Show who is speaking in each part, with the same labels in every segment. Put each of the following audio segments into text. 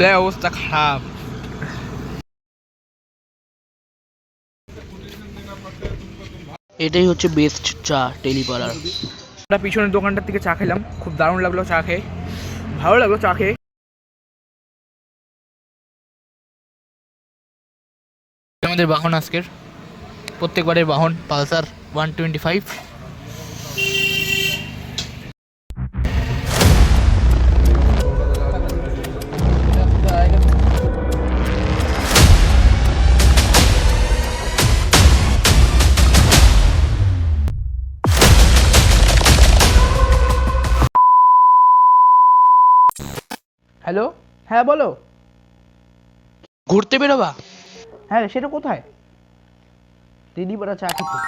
Speaker 1: দেখ অবস্থা খারাপ।
Speaker 2: এটাই হচ্ছে বেস্ট চা টেলিপাড়ার
Speaker 1: আমরা পিছনের দোকানটার থেকে চা খেলাম খুব দারুণ লাগল চা খেয়ে। ভালো লাগল চা খেয়ে।
Speaker 2: আমাদের বাহন আজকের। প্রত্যেকবারের বাহন Pulsar one twenty five
Speaker 1: hello? হ্যাঁ বলো।
Speaker 2: ঘুরতে বেরোবা?
Speaker 1: হ্যাঁ সেটা কোথায়? দিদিপাড়া চা খেতে।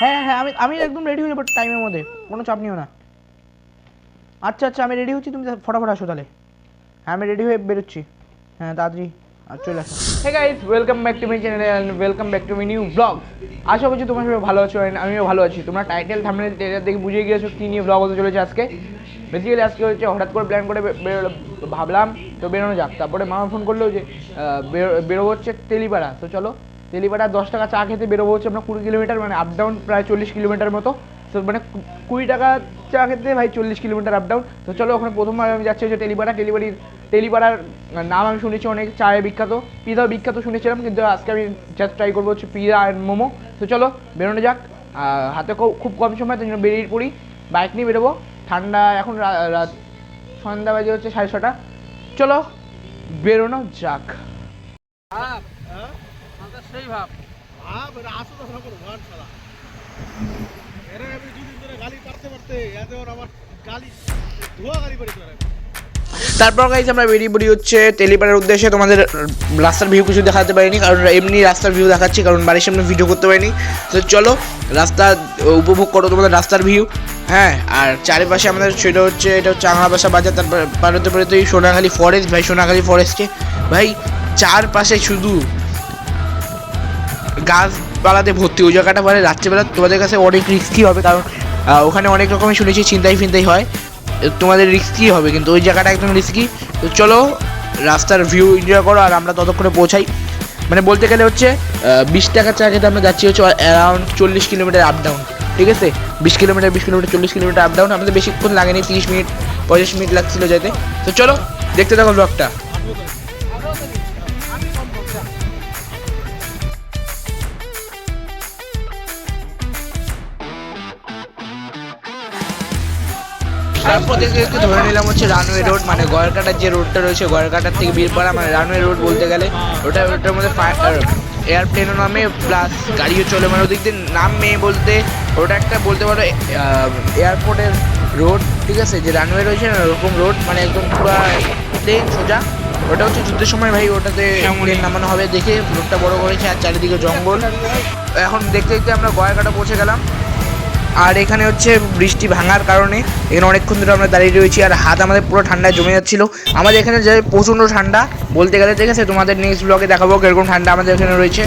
Speaker 1: হ্যাঁ হ্যাঁ আমি আমি একদম রেডি হয়ে যাব টাইমের মধ্যে। কোনো চাপ নিও না। আচ্ছা আচ্ছা আমি রেডি হচ্ছি তুমি ফটাফট আসো তাহলে। হ্যাঁ আমি রেডি হয়ে বেরোচ্ছি। হ্যাঁ তাড়াতাড়ি আর চলে আসো। Hey guys welcome back to my channel and welcome back to my new blog আশা করছি তোমার সবাই ভালো আছো আমিও ভালো আছি। তোমরা টাইটেল থামনেল ট্রেলার দেখে বুঝে গিয়েছো কী নিয়ে ব্লগ হতে চলেছে আজকে। বেসিক্যালি আজকে হচ্ছে হঠাৎ করে প্ল্যান করে বেরোলো ভাবলাম, তো বেরোনো যাক। তারপরে মামা ফোন করল যে বেরো- বেরোবো হচ্ছে তেলিপাড়া। তো চলো, তেলিপাড়া দশ টাকা চা খেতে বেরোবো হচ্ছে আমরা কুড়ি কিলোমিটার মানে আপ ডাউন প্রায় চল্লিশ কিলোমিটার মতো। তো মানে কুড়ি টাকা চা খেতে ভাই চল্লিশ কিলোমিটার আপ ডাউন তো চলো, ওখানে প্রথমবার আমি যাচ্ছি হচ্ছে টেলিপাড়া টেলিপাড়ির টেলিপাড়ার নাম আমি শুনেছি অনেক, চায়ে বিখ্যাত। পিজাও বিখ্যাত শুনেছিলাম, কিন্তু আজকে আমি জাস্ট ট্রাই করব হচ্ছে পিজা অ্যান্ড মোমো তো চলো বেরোনো যাক। হাতে খুব কম সময় তাই জন্য বেরিয়ে পড়ি। বাইক নিয়ে বেরোবো। ঠান্ডা এখন রা- রাত সন্ধ্যা বাজে হচ্ছে সাড়ে ছটা। চলো বেরোনো যাক।
Speaker 2: সেই ভাব।
Speaker 3: ভাব আসো তো আমার ঘর ছাড়া। এর আগে আমি দুদিন ধরে গালি পারতে পারতে এতে ওর আমার গালি ধোয়া গালি পড়ে তোর
Speaker 1: তারপর গাইজ আমরা বেরিয়ে পড়ি হচ্ছে তেলিপাড়ার উদ্দেশ্যে। তোমাদের রাস্তার ভিউ কিছু দেখাতে পারিনি, কারণ এমনি রাস্তার ভিউ দেখাচ্ছি, কারণ বাড়ির সামনে ভিডিও করতে পারিনি। তো চলো, রাস্তা উপভোগ করো তোমাদের রাস্তার ভিউ হ্যাঁ আর চারিপাশে আমাদের সেটা হচ্ছে, এটা আংলাবাসা বাজার, তারপর পারতে পারতে এই সোনাখালি ফরেস্ট ভাই, সোনাখালি ফরেস্টে ভাই, চারপাশে শুধু গাছপালাতে ভর্তি, ওই জায়গাটা মানে রাত্রেবেলা তোমাদের কাছে অনেক রিস্কি হবে, কারণ ওখানে অনেক রকমের শুনেছি চিন্তাই ফিন্তাই হয়। তোমাদের রিস্কি হবে, কিন্তু ওই জায়গাটা একদম রিস্কি তো চলো, রাস্তার ভিউ এনজয় করো, আর আমরা ততক্ষণে পৌঁছাই। মানে বলতে গেলে হচ্ছে বিশ টাকার চা খেতে আমরা যাচ্ছি হচ্ছে অ্যারাউন্ড চল্লিশ কিলোমিটার আপ ডাউন ঠিক আছে? বিশ কিলোমিটার বিশ কিলোমিটার, চল্লিশ কিলোমিটার আপ ডাউন আমাদের বেশিক্ষণ লাগেনি, তিরিশ মিনিট পঁয়ত্রিশ মিনিট লাগছিল যেতে। তো চলো, দেখতে থাকো ব্লগটা তারপর দেখতে ধরে নিলাম হচ্ছে রানওয়ে রোড মানে গয়ারকাটার যে রোডটা রয়েছে গয়ারকাটার থেকে বীরপাড়া মানে রানওয়ে রোড বলতে গেলে ওটা ওটার মধ্যে এয়ারপ্লেনও নামে প্লাস গাড়িও চলে মানে ওদিক দিয়ে নামে বলতে ওটা একটা বলতে পারো এয়ারপোর্টের রোড ঠিক আছে? যে রানওয়ে রয়েছে না ওরকম রোড মানে একদম পুরো প্লেন সোজা। ওটা হচ্ছে যুদ্ধের সময় ভাই ওটাতে প্লেন নামানো হবে দেখে রোডটা বড় করেছে আর চারিদিকে জঙ্গল। এখন দেখতে দেখতে আমরা গয়ারকাটা পৌঁছে গেলাম। আর এখানে হচ্ছে বৃষ্টি ভাঙার কারণে এখানে অনেকক্ষণ ধরে আমরা দাঁড়িয়ে রয়েছি আর হাত আমাদের পুরো ঠান্ডায় জমে যাচ্ছিল। আমাদের এখানে যে প্রচণ্ড ঠান্ডা, বলতে গেলে ঠিক আছে, তোমাদের নেক্সট ব্লগে দেখাবো কীরকম ঠান্ডা আমাদের এখানে রয়েছে।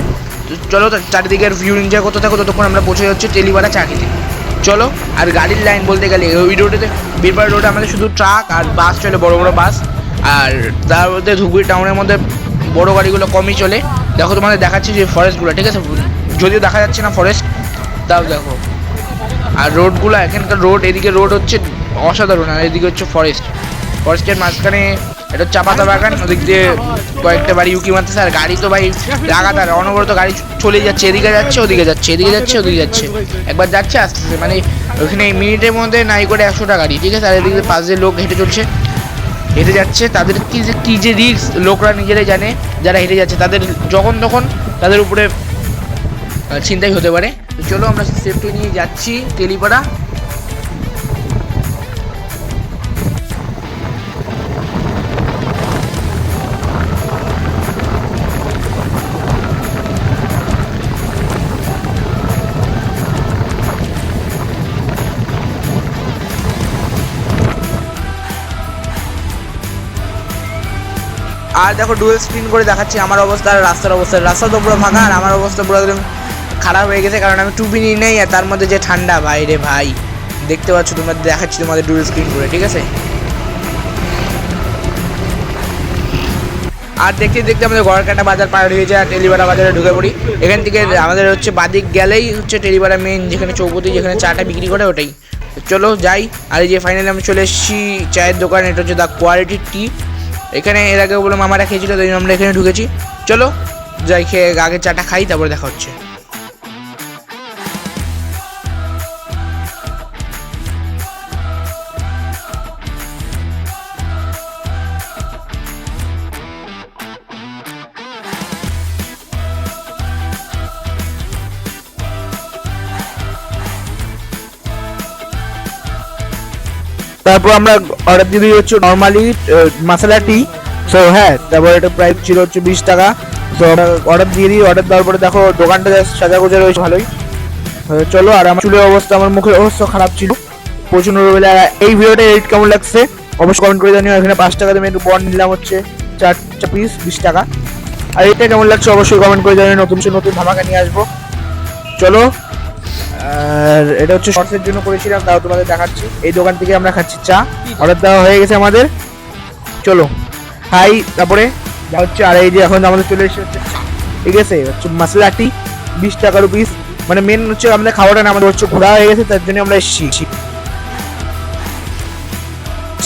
Speaker 1: তো চলো চারিদিকের ভিউ এনজয় করতে থাকো, ততক্ষণ আমরা পৌঁছে যাচ্ছি টেলিবাড়া চা খেতে। চলো, আর গাড়ির লাইন বলতে গেলে ওই রোডেতে বীরপাড়া রোডে আমাদের শুধু ট্রাক আর বাস চলে, বড় বড় বাস আর তার মধ্যে ধুপগুড়ি টাউনের মধ্যে বড় গাড়িগুলো কমই চলে। দেখো তোমাদের দেখাচ্ছি যে ফরেস্টগুলো ঠিক আছে? যদিও দেখা যাচ্ছে না ফরেস্ট তাও দেখো। আর রোডগুলো এখানকার রোড এদিকে রোড হচ্ছে অসাধারণ আর এদিকে হচ্ছে ফরেস্ট ফরেস্টের মাঝখানে এটা হচ্ছে চা পাতা বাগান ওদিক দিয়ে কয়েকটা বাড়ি উকি মারতেছে আর গাড়ি তো ভাই লাগাতার অনবরত গাড়ি চলে যাচ্ছে এদিকে যাচ্ছে ওদিকে যাচ্ছে এদিকে যাচ্ছে ওদিকে যাচ্ছে। একবার যাচ্ছে আসতেছে মানে ওখানে মিনিটের মধ্যে নাই করে একশোটা গাড়ি ঠিক আছে? আর এদিকে পাশ দিয়ে লোক হেঁটে চলছে হেঁটে যাচ্ছে তাদের কি যে কী যে রিস্ক লোকরা নিজেরাই জানে যারা হেঁটে যাচ্ছে তাদের যখন তখন তাদের উপরে আহ, ছিনতাই হতে পারে। তো চলো আমরা সেফটি নিয়ে যাচ্ছি, তেলিপাড়া। আর দেখো ডুয়েল স্ক্রিন করে দেখাচ্ছি আমার অবস্থা আর রাস্তার অবস্থা। রাস্তা তো পুরো ফাঁকা, আর আমার অবস্থা পুরো একদম খারাপ হয়ে গেছে, কারণ আমি টুপি নিয়ে নেই আর তার মধ্যে যে ঠান্ডা। ভাই রে ভাই, দেখতে পাচ্ছ তোমরা, দেখাচ্ছি তোমাদের ডুয়েল স্ক্রিন করে, ঠিক আছে?
Speaker 4: আর দেখতে দেখতে আমাদের গড়কাটা বাজার পার হয়ে যায় আর টেলিপাড়া বাজারে ঢুকে পড়ি। এখান থেকে আমাদের হচ্ছে বাদিক গেলেই হচ্ছে টেলিপাড়া মেন যেখানে চৌপতি, যেখানে চাটা বিক্রি করে, ওটাই। চলো যাই, আর এই যে ফাইনালি আমি চলে এসেছি চায়ের দোকান, এটা হচ্ছে দ্য কোয়ালিটি টি এখানে এর আগে বলে মামারা খেয়েছিল, তাই আমরা এখানে ঢুকেছি। চলো, যাই, খেয়ে আগে চাটা খাই, তারপরে দেখা হচ্ছে। তারপর আমরা অর্ডার দিয়ে দিই হচ্ছে নর্মালি মশলা টি সো হ্যাঁ তারপর এটা প্রাইস ছিল হচ্ছে বিশ টাকা। তো অর্ডার দিয়ে দিই অর্ডার দেওয়ার পরে দেখো দোকানটা সাজা গোজা রয়েছে, ভালোই। চলো, আর আমার চুলের অবস্থা, আমার মুখের অবস্থা খারাপ ছিল। প্রচণ্ড বেলা এই ভিডিওটা এডিট কেমন লাগছে? অবশ্যই কমেন্ট করে জানিও। এখানে পাঁচ টাকা দামে একটু বন্ড নিলাম হচ্ছে চারটা পিস বিশ টাকা। আর এটা কেমন লাগছে, অবশ্যই কমেন্ট করে জানিও। নতুন নতুন ধামাকা নিয়ে আসব। চলো আর এটা হচ্ছে শর্টসের জন্য করেছিলাম, তাও তোমাদের দেখাচ্ছি। এই দোকান থেকে আমরা খাচ্ছি চা। অর্ডার দেওয়া হয়ে গেছে আমাদের। চলো হাই তারপরে যা হচ্ছে, আর এই যে এখন আমাদের চলে এসেছে হচ্ছে ঠিক আছে, হচ্ছে মশলা টি বিশ টাকা রুপিস মানে মেন হচ্ছে আমাদের খাওয়াটা না, আমাদের হচ্ছে ঘোরা হয়ে গেছে, তার জন্য আমরা এসেছি।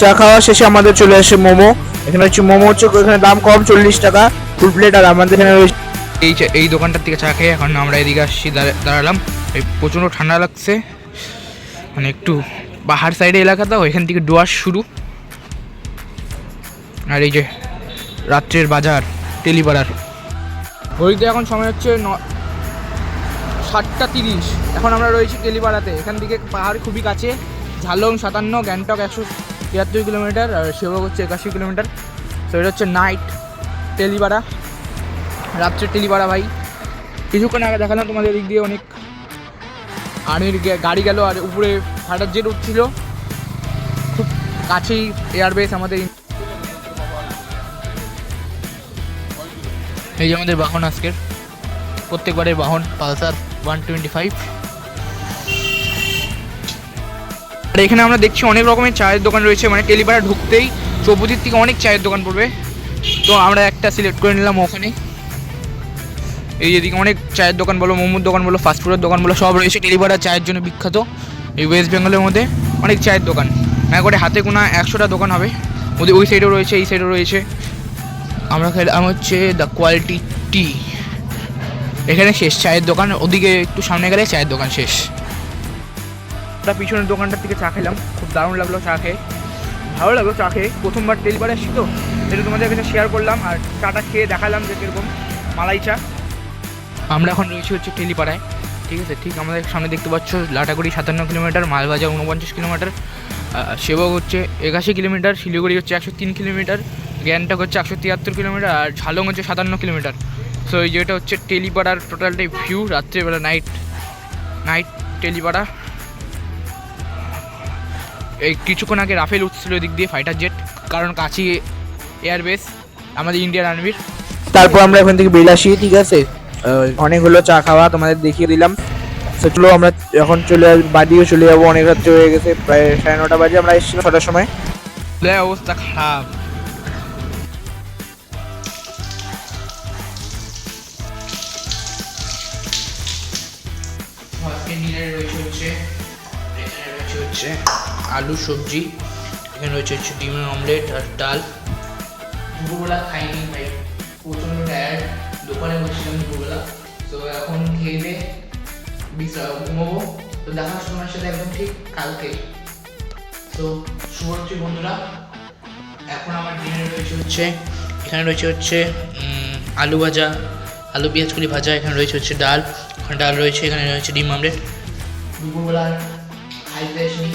Speaker 4: চা খাওয়া শেষে আমাদের চলে আসে মোমো। এখানে হচ্ছে মোমো হচ্ছে, এখানে দাম কম, চল্লিশ টাকা ফুল প্লেট আর আমাদের এখানে
Speaker 1: এই এই দোকানটার থেকে চা খেয়ে এখন আমরা এদিকে আসছি দাঁড়ালাম। এই প্রচণ্ড ঠান্ডা লাগছে। মানে একটু পাহাড় সাইডে এলাকা, তো এখান থেকে ডোয়ার শুরু। আর এই যে রাত্রের বাজার টেলিপাড়ার ঘড়িতে এখন সময় হচ্ছে ন, সাতটা তিরিশ। এখন আমরা রয়েছি টেলিপাড়াতে এখান থেকে পাহাড় খুবই কাছে। ঝালং, সাতান্ন, গ্যাংটক একশো তিয়াত্তর কিলোমিটার, আর সেবক হচ্ছে একাশি কিলোমিটার। তো এটা হচ্ছে নাইট টেলিপাড়া রাত্রে টেলিপাড়া ভাই। কিছুক্ষণ আগে দেখালাম তোমাদের দিক দিয়ে অনেক আর্মির গাড়ি গেল আর উপরে ফাটার জেট উঠছিল। খুব কাছেই এয়ারবেস আমাদের এই যে আমাদের বাহন আজকের। প্রত্যেকবারের বাহন, পালসার ওয়ান টোয়েন্টি ফাইভ। আর এখানে আমরা দেখছি অনেক রকমের চায়ের দোকান রয়েছে। মানে টেলিপাড়া ঢুকতেই চৌপতির থেকে অনেক চায়ের দোকান পড়বে। তো আমরা একটা সিলেক্ট করে নিলাম ওখানে। এই যেদিকে অনেক চায়ের দোকান বলো, মোমোর দোকান বলো ফাস্টফুডের দোকান বলো, সব রয়েছে টেলিপাড়া চায়ের জন্য বিখ্যাত। এই ওয়েস্ট বেঙ্গলের মধ্যে অনেক চায়ের দোকান। করে হাতে গোনা একশোটা দোকান হবে। ওদের ওই সাইডেও রয়েছে, এই সাইডেও রয়েছে। আমরা খেলাম হচ্ছে দ্য কোয়ালিটি টি এখানে শেষ, চায়ের দোকান। ওদিকে একটু সামনে গেলে চায়ের দোকান শেষ। তার পিছনের দোকানটার থেকে চা খেলাম। খুব দারুণ লাগল চা খেয়ে। ভালো লাগল চা খেয়ে। প্রথমবার টেলিপাড়ে এসেছি তো। এটা তোমাদের কাছে শেয়ার করলাম। আর চাটা খেয়ে দেখালাম যে কীরকম মালাই চা। আমরা এখন রয়েছি হচ্ছে টেলিপাড়ায়। ঠিক আছে? ঠিক আমাদের সামনে দেখতে পাচ্ছ লাটাগুড়ি সাতান্ন কিলোমিটার, মালবাজার উনপঞ্চাশ কিলোমিটার সেবক হচ্ছে একাশি কিলোমিটার, শিলিগুড়ি হচ্ছে একশো তিন কিলোমিটার, গ্যাংটক হচ্ছে একশো তিয়াত্তর কিলোমিটার আর ঝালং হচ্ছে সাতান্ন কিলোমিটার। সো এই যেটা হচ্ছে টেলিপাড়ার টোটালটাই ভিউ রাত্রেবেলা নাইট নাইট টেলিপাড়া। এই কিছুক্ষণ আগে রাফেল উঠছিল দিক দিয়ে ফাইটার জেট কারণ কাছে এয়ারবেস আমাদের ইন্ডিয়ান আর্মির
Speaker 4: তারপর আমরা এখান থেকে বেরিয়ে আসি ঠিক আছে? অনেক হলো চা খাওয়া তোমাদের দেখিয়ে দিলাম। চলো আমরা এখন চলে বাড়িও চলে যাব, অনেক রাত্রে হয়ে গেছে, প্রায় সাড়ে নটা বাজে, আমরা এসেছিলাম ছটার সময়।
Speaker 1: অবস্থা খারাপ। আলু সবজি, এখানে রয়েছে হচ্ছে ডিমের অমলেট আর ডাল। দুপুরবেলা খাইনি, ভাই। প্রচণ্ড টায়ার্ড দোকানে বসেছিলাম দুপুরবেলা। তো এখন খেয়ে দিয়ে ঘুমাবো। তো দেখা তোমার সাথে একদম ঠিক কালকে। তো শুভরাত্রি বন্ধুরা। এখন আমার ডিনারে রয়েছে হচ্ছে, এখানে রয়েছে হচ্ছে আলু ভাজা, আলু পেঁয়াজ কলি ভাজা, এখানে রয়েছে হচ্ছে ডাল ওখানে ডাল রয়েছে, এখানে রয়েছে ডিম আমলেট। দুপুরবেলা খাইতে আসিনি।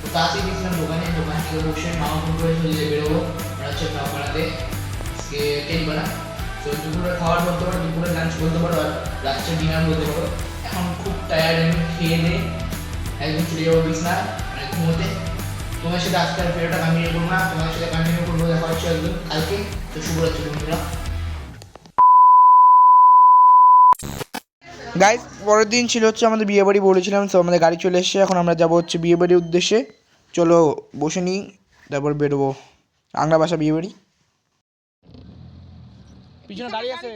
Speaker 1: তো তাড়াতাড়ি গেছিলাম দোকানে, দোকান থেকে বসে মামা ফোন করে চলে বেরোবো। আমরা হচ্ছে ব্লগ বানাতে তেল বানা তো দুপুরে খাওয়ার বলতে পারো দুপুরে লাঞ্চ বলতে পারো আর রাত্রে ডিনার বলতে পারো। এখন খুব টায়ার্ড আমি খেয়ে দিয়ে একদম চলে যাব বিছনা মানে ঘুমোতে। তোমার সাথে আজকে আর ভিডিওটা কন্টিনিউ করব না, তোমার সাথে কন্টিনিউ করব দেখা হচ্ছে একদম কালকে। তো শুভরাত্রি বন্ধুরা।
Speaker 4: গাইজ পরের দিন ছিল হচ্ছে আমাদের বিয়ে বাড়ি বলেছিলাম, তো আমাদের গাড়ি চলে এসেছে, এখন আমরা যাব হচ্ছে বিয়ে বাড়ির উদ্দেশ্যে। চলো বসে নিই, তারপর বেরোবো। আংলা বাসা বিয়ে বাড়ি।
Speaker 2: পিছনে গাড়ি আছে।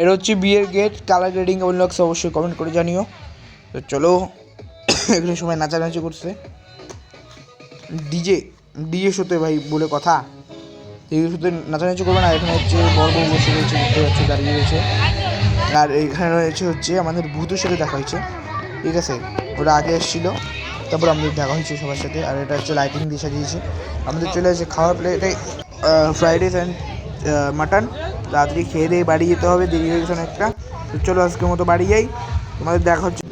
Speaker 1: এটা হচ্ছে বিয়ের গেট কালার গ্রেডিং কেমন লাগছে অবশ্যই কমেন্ট করে জানিও। তো চলো এগুলো সময় নাচানাচি করছে। ডিজে ডিজে শোতে ভাই বলে কথা। ডিজে শোতে নাচানাচি করবে না এখানে হচ্ছে বড় বউ বসে রয়েছে দেখতে পাচ্ছি দাঁড়িয়ে রয়েছে। আর এখানে রয়েছে হচ্ছে আমাদের ভূতের সাথে দেখা হয়েছে। ঠিক আছে? ওরা আগে এসেছিল তারপর আমাদের দেখা হয়েছে সবার সাথে। আর এটা হচ্ছে লাইটিং দিয়ে সাজিয়েছে। আমাদের চলে আসে খাওয়ার প্লেটে ফ্রাইড রাইস অ্যান্ড মাটন রাত্রি খেয়ে দিয়ে বাড়ি যেতে হবে, দেরি হয়ে গেছে অনেকটা। তো চলো আজকের মতো বাড়ি যাই। তোমাদের দেখা হচ্ছে।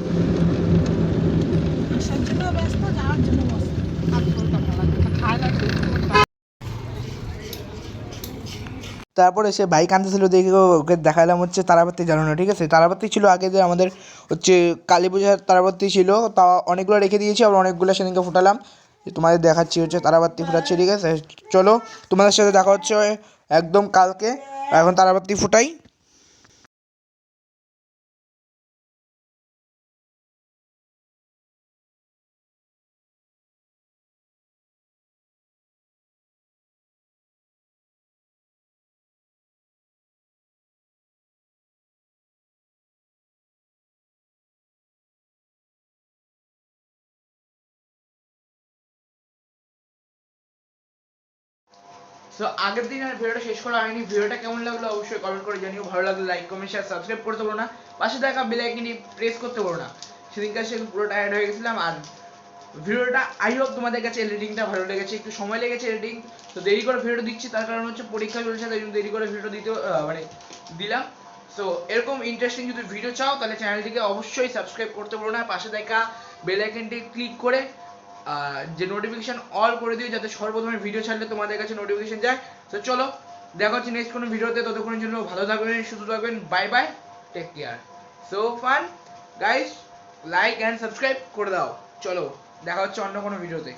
Speaker 1: তারপরে সে বাইক আনতেছিল দেখে ওকে দেখালাম হচ্ছে তারাবাতি জানো না ঠিক আছে? তারাবাতি ছিল আগে যে আমাদের হচ্ছে কালী পূজার তারাবাতি ছিল, তা অনেকগুলো রেখে দিয়েছি, আবার অনেকগুলো সেদিনকে ফুটালাম। তোমাদের দেখাচ্ছি হচ্ছে তারাবাতি ফুটাচ্ছি, ঠিক আছে? চলো, তোমাদের সাথে দেখা হচ্ছে একদম কালকে। এখন তারাবাতি ফুটাই।
Speaker 2: সো আগের দিন আর ভিডিওটা শেষ করা হয়নি। ভিডিওটা কেমন লাগল অবশ্যই কমেন্ট করে জানিও। ভালো লাগলে লাইক কমেন্ট শেয়ার সাবস্ক্রাইব করতে পারো না। পাশে থাকা বেল আইকনটি প্রেস করতে পারো না। সেদিনকার সে পুরো টায়ার্ড হয়ে গেছিলাম। আর ভিডিওটা আই হোপ তোমাদের কাছে এডিটিংটা ভালো লেগেছে। একটু সময় লেগেছে এডিটিং তো দেরি করে ভিডিও দিচ্ছি। তার কারণ হচ্ছে পরীক্ষা চলছে, তাই জন্য দেরি করে ভিডিও দিতে মানে দিলাম। সো এরকম ইন্টারেস্টিং যদি ভিডিও চাও, তাহলে চ্যানেলটিকে অবশ্যই সাবস্ক্রাইব করতে পারো না। পাশে দেখা বেল আইকনটি ক্লিক করে যে নোটিফিকেশন অল করে দিও যাতে সর্বপ্রথমে ভিডিও ছাড়লে তোমাদের কাছে নোটিফিকেশন যায়। তো চলো, দেখা হচ্ছে নেক্সট কোনো ভিডিওতে ততক্ষণের জন্য ভালো থাকবেন, সুস্থ থাকবেন। Bye bye take care so fun guys like and subscribe করে দাও। চলো, দেখা হচ্ছে অন্য কোনো ভিডিওতে